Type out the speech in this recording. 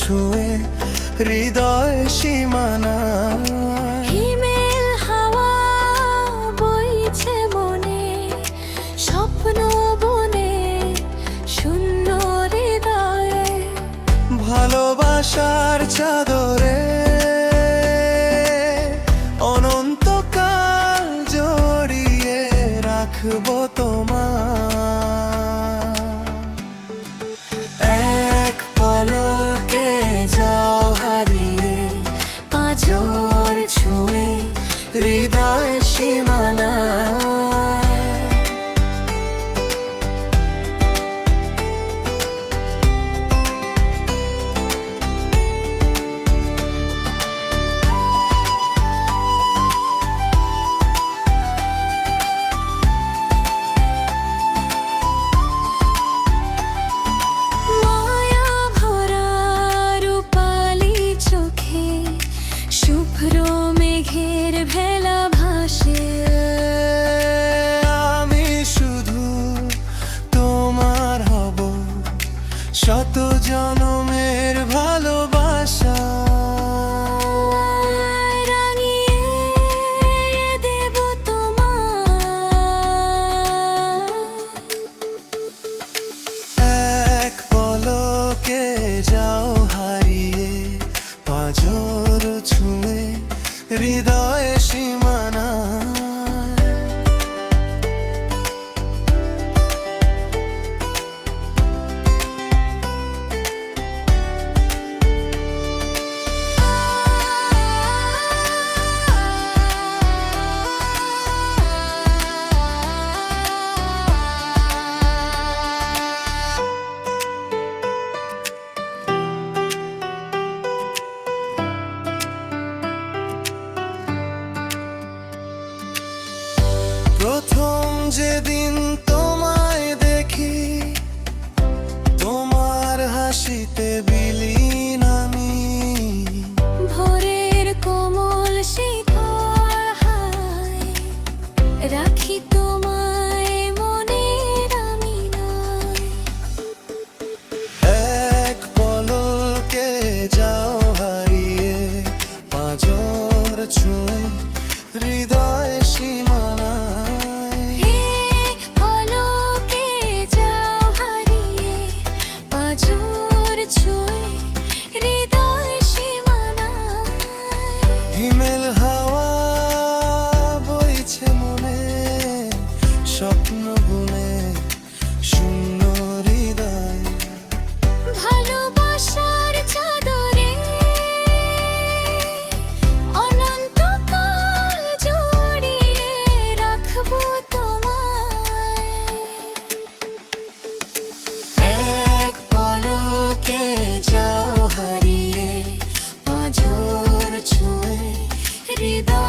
ছুঁয়ে হৃদয় সীমানা। হিমেল হাওয়া বইছে মনে স্বপ্ন বনে শূন্য হৃদয়ে। ভালোবাসার চাদরে অনন্তকাল জড়িয়ে রাখব পাঁজর ছুঁয়ে হৃদয় যেদিন He may querido